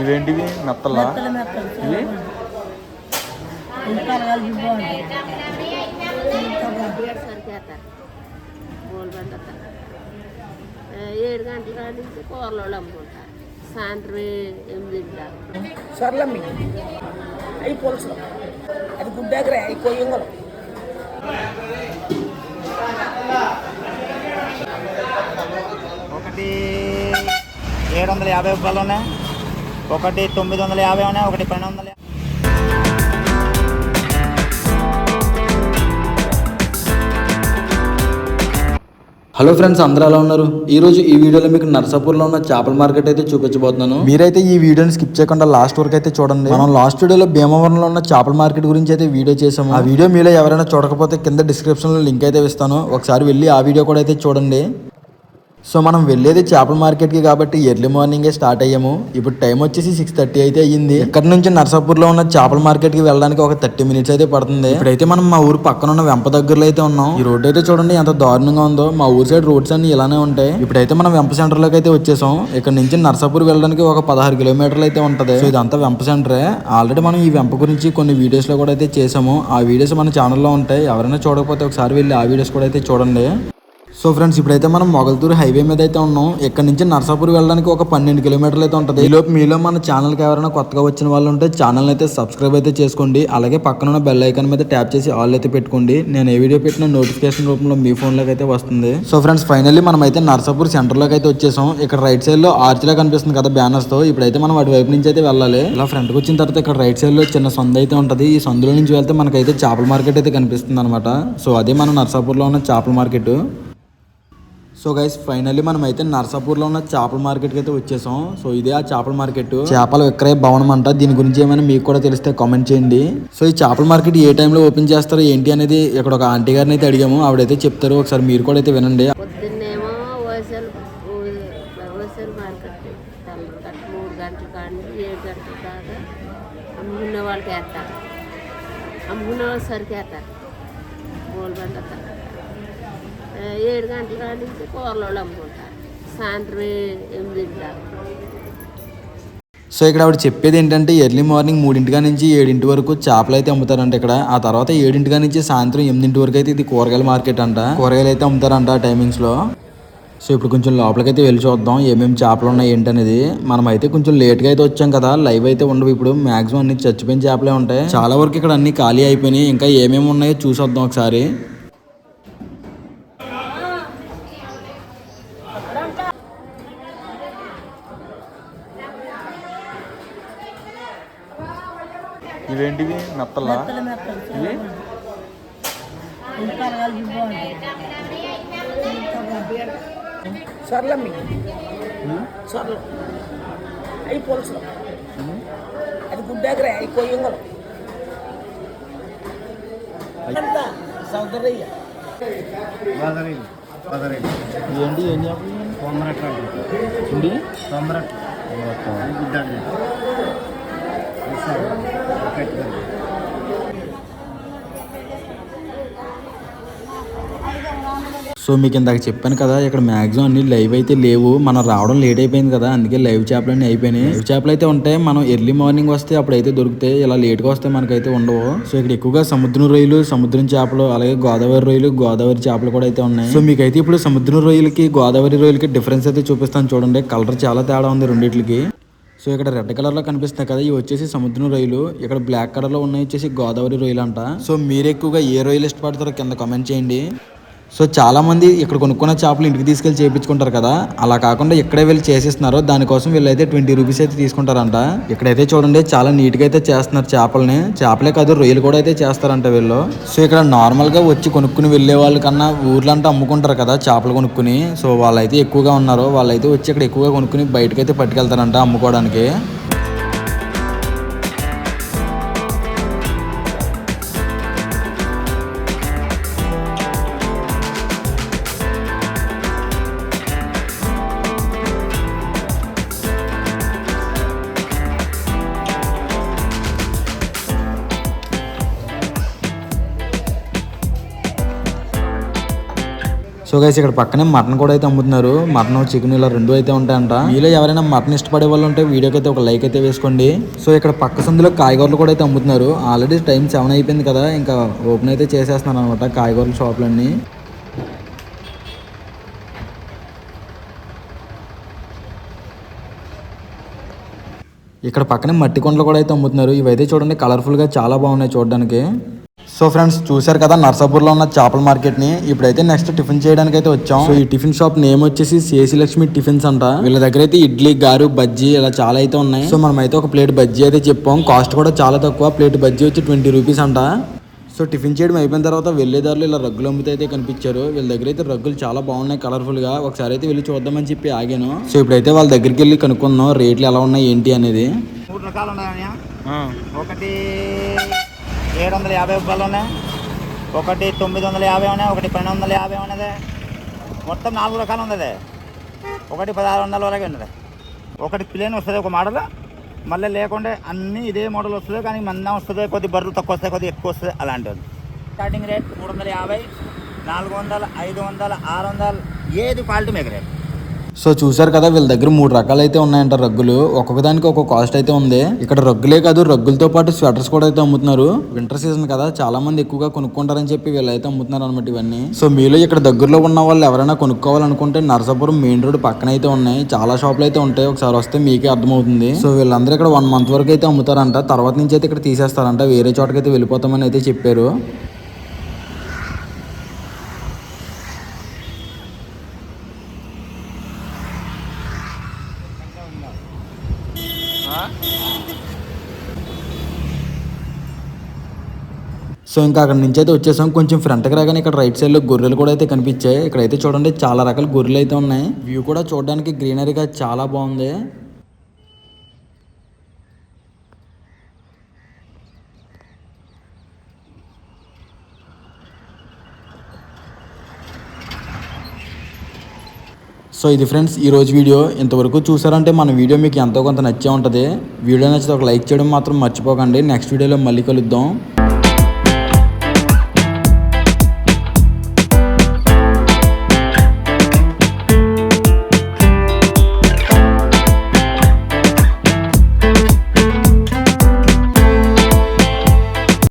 ఇవేంటివి? మెత్తలా? ఇవి ఏడు గంటల నుంచి కూరలో అమ్ముకుంటారు సాయంత్రం ఎనిమిది దాకా సొరలమ్మి. అవి పులుసులు అది గుడ్డాకరే అవి కొయ్యంగలు ఒకటి ఏడు వందల యాభై రూపాయలు ఉన్నాయి. ఒకటి తొమ్మిది వందల యాభై ఉన్నాయి ఒకటి పన్నెండు వందల హలో ఫ్రెండ్స్ అందరూ ఎలా ఉన్నారు? ఈ రోజు ఈ వీడియోలో మీకు నర్సాపూర్లో ఉన్న చేపల మార్కెట్ అయితే చూపించబోతున్నాను. మీరైతే ఈ వీడియోని స్కిప్ చేయకుండా లాస్ట్ వరకు అయితే చూడండి. మనం లాస్ట్ వీడియోలో భీమవరంలో ఉన్న చేపల మార్కెట్ గురించి అయితే వీడియో చేసాము. ఆ వీడియో మీలో ఎవరైనా చూడకపోతే కింద డిస్క్రిప్షన్లో లింక్ అయితే ఇస్తాను. ఒకసారి వెళ్ళి ఆ వీడియో కూడా అయితే చూడండి. సో మనం వెళ్ళేది చేపల మార్కెట్కి కాబట్టి ఎర్లీ మార్నింగే స్టార్ట్ అయ్యాము. ఇప్పుడు టైం వచ్చేసి సిక్స్ థర్టీ అయితే అయ్యింది. ఇక్కడ నుంచి నర్సాపూర్లో ఉన్న చేపల మార్కెట్కి వెళ్ళడానికి ఒక థర్టీ మినిట్స్ అయితే పడుతుంది. ఇప్పుడైతే మనం మా ఊరు పక్కన ఉన్న వెంప దగ్గరలో అయితే ఉన్నాం. ఈ రోడ్ అయితే చూడండి ఎంత దారుణంగా ఉందో. మా ఊరు సైడ్ రోడ్స్ అన్ని ఇలానే ఉంటాయి. ఇప్పుడైతే మనం వెంప సెంటర్లోకి అయితే వచ్చేసాం. ఇక్కడ నుంచి నర్సాపూర్ వెళ్ళడానికి ఒక పదహారు కిలోమీటర్లు అయితే ఉంటుంది. సో ఇదంతా వెంప సెంటరే. ఆల్రెడీ మనం ఈ వెంప గురించి కొన్ని వీడియోస్లో కూడా అయితే చేసాము. ఆ వీడియోస్ మన ఛానల్లో ఉంటాయి. ఎవరైనా చూడకపోతే ఒకసారి వెళ్ళి ఆ వీడియోస్ కూడా అయితే చూడండి. సో ఫ్రెండ్స్ ఇప్పుడైతే మనం మొగల్తూరు హైవే మీద అయితే ఉన్నాం. ఇక్కడ నుంచి నర్సాపూర్ వెళ్ళడానికి ఒక పన్నెండు కిలోమీటర్లు అయితే ఉంటుంది. ఈలోపు మీలో మన ఛానల్కి ఎవరైనా కొత్తగా వచ్చిన వాళ్ళు ఉంటే ఛానల్ అయితే సబ్స్క్రైబ్ అయితే చేసుకోండి. అలాగే పక్కన ఉన్న బెల్ ఐకాన్ మీద ట్యాప్ చేసి ఆల్ అయితే పెట్టుకోండి. నేను ఏ వీడియో పెట్టిన నోటిఫికేషన్ రూపంలో మీ ఫోన్లోకి అయితే వస్తుంది. సో ఫ్రెండ్స్ ఫైనల్లీ మనం అయితే నర్సాపూర్ సెంటర్లోకి అయితే వచ్చేసాం. ఇక్కడ రైట్ సైడ్లో కనిపిస్తుంది కదా బ్యానర్స్తో ఇప్పుడైతే మనం వాటి వైపు నుంచి అయితే వెళ్ళాలి. ఇలా ఫ్రంట్కి వచ్చిన తర్వాత ఇక్కడ రైట్ సైడ్లో చిన్న సందు అయితే ఉంటుంది. ఈ సందులో నుంచి వెళ్తే మనకైతే చేపల మార్కెట్ అయితే కనిపిస్తుంది అనమాట సో అదే మన నర్సాపూర్లో ఉన్న చేపల మార్కెట్ సో గైస్ ఫైనల్లీ మనం అయితే నర్సాపూర్లో ఉన్న చేపల మార్కెట్కి అయితే వచ్చేసాం. సో ఇదే ఆ చేపల మార్కెట్. చేపల విక్రయ భవనం అంట. దీని గురించి ఏమైనా మీకు కూడా తెలిస్తే కామెంట్ చేయండి. సో ఈ చేపల మార్కెట్ ఏ టైంలో ఓపెన్ చేస్తారో ఏంటి అనేది ఇక్కడ ఒక ఆంటీ గారిని అయితే అడిగాము. ఆవిడైతే చెప్తారు. ఒకసారి మీరు కూడా అయితే వినండి. పొద్దున్నేమో హోల్సేల్ హోల్సేల్ మార్కెట్ తెల్లరు గంట మూడు గంటల కాడి నుంచి ఏడు గంటల దాకా అమ్ముకునే వాళ్ళకి వేస్తారు. అమ్ముకునే వాళ్ళు సరికి వేస్తారు. ఏడు గంటల కాడి నుంచి కూరలో అమ్ముకుంటారు. సాయంత్రం ఎనిమిది సో ఇక్కడ ఆవిడ చెప్పేది ఏంటంటే ఎర్లీ మార్నింగ్ మూడింటిగా నుంచి ఏడింటి వరకు చేపలు అయితే అమ్ముతారంట ఇక్కడ. ఆ తర్వాత ఏడింటిగా నుంచి సాయంత్రం ఎనిమిదింటి వరకు అయితే ఇది కూరగాయల మార్కెట్ అంట. కూరగాయలు అయితే అమ్ముతారంట ఆ టైమింగ్స్లో. సో ఇప్పుడు కొంచెం లోపలికైతే వెళ్ళి చూద్దాం ఏమేమి చేపలు ఉన్నాయి ఏంటనేది. మనం అయితే కొంచెం లేట్గా అయితే వచ్చాం కదా లైవ్ అయితే ఉండవు ఇప్పుడు. మాక్సిమం అన్ని చచ్చిపోయిన చేపలే ఉంటాయి. చాలా వరకు ఇక్కడ అన్ని ఖాళీ అయిపోయినాయి. ఇంకా ఏమేమి ఉన్నాయో చూసొద్దాం ఒకసారి. ఇవేంటివి? మెత్తలా? ఇవి? సొరలమ్మి. సొరలు. అవి పులుసులు. అది గుడ్డాకరే అవి కొయ్యంగలు. సౌదరయ్య ఏంటి ఏం చేపలు? సో మీకు ఇందాక చెప్పాను కదా ఇక్కడ మాక్సిమం అన్ని లైవ్ అయితే లేవు. మనం రావడం లేట్ అయిపోయింది కదా అందుకే లైవ్ చేపలన్నీ అయిపోయినాయి. లైవ్ చేపలు అయితే ఉంటాయి మనం ఎర్లీ మార్నింగ్ వస్తే అప్పుడైతే దొరుకుతాయి. ఇలా లేట్గా వస్తే మనకైతే ఉండవు. సో ఇక్కడ ఎక్కువగా సముద్రం రొయ్యలు సముద్రం చేపలు అలాగే గోదావరి రొయ్యలు గోదావరి చేపలు కూడా అయితే ఉన్నాయి. సో మీకైతే ఇప్పుడు సముద్రం రొయ్యలకి గోదావరి రొయ్యలకి డిఫరెన్స్ అయితే చూపిస్తాను చూడండి. కలర్ చాలా తేడా ఉంది రెండింటికి సో ఇక్కడ రెడ్ కలర్లో కనిపిస్తున్నాయి కదా ఇవి వచ్చేసి సముద్రం రొయ్యలు ఇక్కడ బ్లాక్ కలర్లో ఉన్నాయి వచ్చేసి గోదావరి రొయ్యలు అంట. సో మీరు ఎక్కువగా ఏ రొయ్యలు ఇష్టపడతారో కింద కామెంట్ చేయండి. సో చాలా మంది ఇక్కడ కొనుక్కున్న చేపలు ఇంటికి తీసుకెళ్ళి చేపించుకుంటారు కదా. అలా కాకుండా ఇక్కడే వెళ్ళి చేసేస్తున్నారు. దానికోసం వీళ్ళైతే ట్వంటీ రూపీస్ అయితే తీసుకుంటారంట. ఇక్కడైతే చూడండి చాలా నీట్గా అయితే చేస్తున్నారు చేపలని. చేపలే కాదు రొయ్యలు కూడా అయితే చేస్తారంట వీళ్ళు. సో ఇక్కడ నార్మల్గా వచ్చి కొనుక్కుని వెళ్ళే వాళ్ళ కన్నా ఊర్లంతా అమ్ముకుంటారు కదా చేపలు కొనుక్కుని. సో వాళ్ళైతే ఎక్కువగా ఉన్నారు. వాళ్ళైతే వచ్చి ఇక్కడ ఎక్కువగా కొనుక్కుని బయటకైతే పట్టుకెళ్తారంట అమ్ముకోవడానికి. సో గైస్ ఇక్కడ పక్కనే మటన్ కూడా అయితే అమ్ముతున్నారు. మటన్ చికెన్ ఇలా రెండు అయితే ఉంటాయంట. మీలో ఎవరైనా మటన్ ఇష్టపడే వాళ్ళు ఉంటే వీడియోకి అయితే ఒక లైక్ అయితే వేసుకోండి. సో ఇక్కడ పక్క సందులో కాయగూరలు కూడా అయితే అమ్ముతున్నారు. ఆల్రెడీ టైం సెవెన్ అయిపోయింది కదా ఇంకా ఓపెన్ అయితే చేసేస్తున్నాను అనమాట కాయగూరల షాపులన్నీ. ఇక్కడ పక్కనే మట్టి కొండలు కూడా అయితే అమ్ముతున్నారు. ఇవైతే చూడండి కలర్ఫుల్గా చాలా బాగున్నాయి చూడడానికి. సో ఫ్రెండ్స్ చూశారు కదా నర్సాపూర్లో ఉన్న చేపల మార్కెట్ని ఇప్పుడైతే నెక్స్ట్ టిఫిన్ చేయడానికి అయితే వచ్చాం. సో ఈ టిఫిన్ షాప్ నేమ్ వచ్చేసి సిఎసి లక్ష్మి టిఫిన్స్ అంట. వీళ్ళ దగ్గర అయితే ఇడ్లీ గారు బజ్జీ ఇలా చాలా అయితే ఉన్నాయి. సో మనం అయితే ఒక ప్లేట్ బజ్జీ అయితే చెప్పాం. కాస్ట్ కూడా చాలా తక్కువ. ప్లేట్ బజ్జీ వచ్చి ట్వంటీ రూపీస్ అంట. సో టిఫిన్ చేయడం అయిపోయిన తర్వాత వెళ్ళేదారులు ఇలా రగ్గులు అమ్ముతే అయితే కనిపించారు. వీళ్ళ దగ్గర అయితే రగ్గులు చాలా బాగున్నాయి కలర్ఫుల్గా. ఒకసారి అయితే వెళ్ళి చూద్దామని చెప్పి ఆగాను. సో ఇప్పుడైతే వాళ్ళ దగ్గరికి వెళ్ళి కనుక్కుందాం రేట్లు ఎలా ఉన్నాయి ఏంటి అనేది. మూడు రకాలు ఉన్నాయా ఒకటి ఏడు వందల యాభై రూపాయలు ఉన్నాయి. ఒకటి తొమ్మిది వందల యాభై ఉన్నాయి ఒకటి పన్నెండు వందల యాభై ఉన్నది. మొత్తం నాలుగు రకాలు ఉన్నది. ఒకటి పదహారు వందల వరకు ఉన్నది. ఒకటి ప్లేన్ వస్తుంది ఒక మోడల్ మళ్ళీ లేకుండా అన్నీ ఇదే మోడల్ వస్తుంది కానీ మందం వస్తుంది కొద్ది బర్రెలు తక్కువ వస్తాయి కొద్ది ఎక్కువ వస్తుంది అలాంటిది. స్టార్టింగ్ రేట్ మూడు వందల యాభై నాలుగు వందలు ఐదు వందలు ఆరు వందలు ఏది క్వాలిటీ మీకు రేట్ సో చూసారు కదా వీళ్ళ దగ్గర మూడు రకాలు అయితే ఉన్నాయంట రగ్గులు. ఒక్కొక్క దానికి ఒక్కొక్క కాస్ట్ అయితే ఉంది. ఇక్కడ రగ్గులే కాదు రగ్గులతో పాటు స్వెటర్స్ కూడా అయితే అమ్ముతున్నారు. వింటర్ సీజన్ కదా చాలా మంది ఎక్కువగా కొనుక్కుంటారని చెప్పి వీళ్ళైతే అమ్ముతున్నారు అనమాట ఇవన్నీ. సో మీలో ఇక్కడ దగ్గరలో ఉన్న వాళ్ళు ఎవరైనా కొనుక్కోవాలనుకుంటే నర్సాపురం మెయిన్ రోడ్ పక్కన అయితే ఉన్నాయి. చాలా షాపులు అయితే ఉంటాయి. ఒకసారి వస్తే మీకే అర్థమవుతుంది. సో వీళ్ళందరూ ఇక్కడ వన్ మంత్ వరకు అయితే అమ్ముతారంట. తర్వాత నుంచి అయితే ఇక్కడ తీసేస్తారంట. వేరే చోటకైతే వెళ్ళిపోతామని అయితే చెప్పారు. సో ఇంకా అక్కడ నుంచి అయితే వచ్చేసాం. కొంచెం ఫ్రంట్కి రాగానే ఇక్కడ రైట్ సైడ్లో గొర్రెలు కూడా అయితే కనిపించాయి. ఇక్కడైతే చూడండి చాలా రకాల గొర్రెలు అయితే ఉన్నాయి. వ్యూ కూడా చూడడానికి గ్రీనరీగా చాలా బాగుంది. సో ఇది ఫ్రెండ్స్ ఈరోజు వీడియో. ఇంతవరకు చూసారంటే మన వీడియో మీకు ఎంతో కొంత నచ్చే ఉంటుంది. వీడియో నచ్చితే ఒక లైక్ చేయడం మాత్రం మర్చిపోకండి. నెక్స్ట్ వీడియోలో మళ్ళీ కలుద్దాం.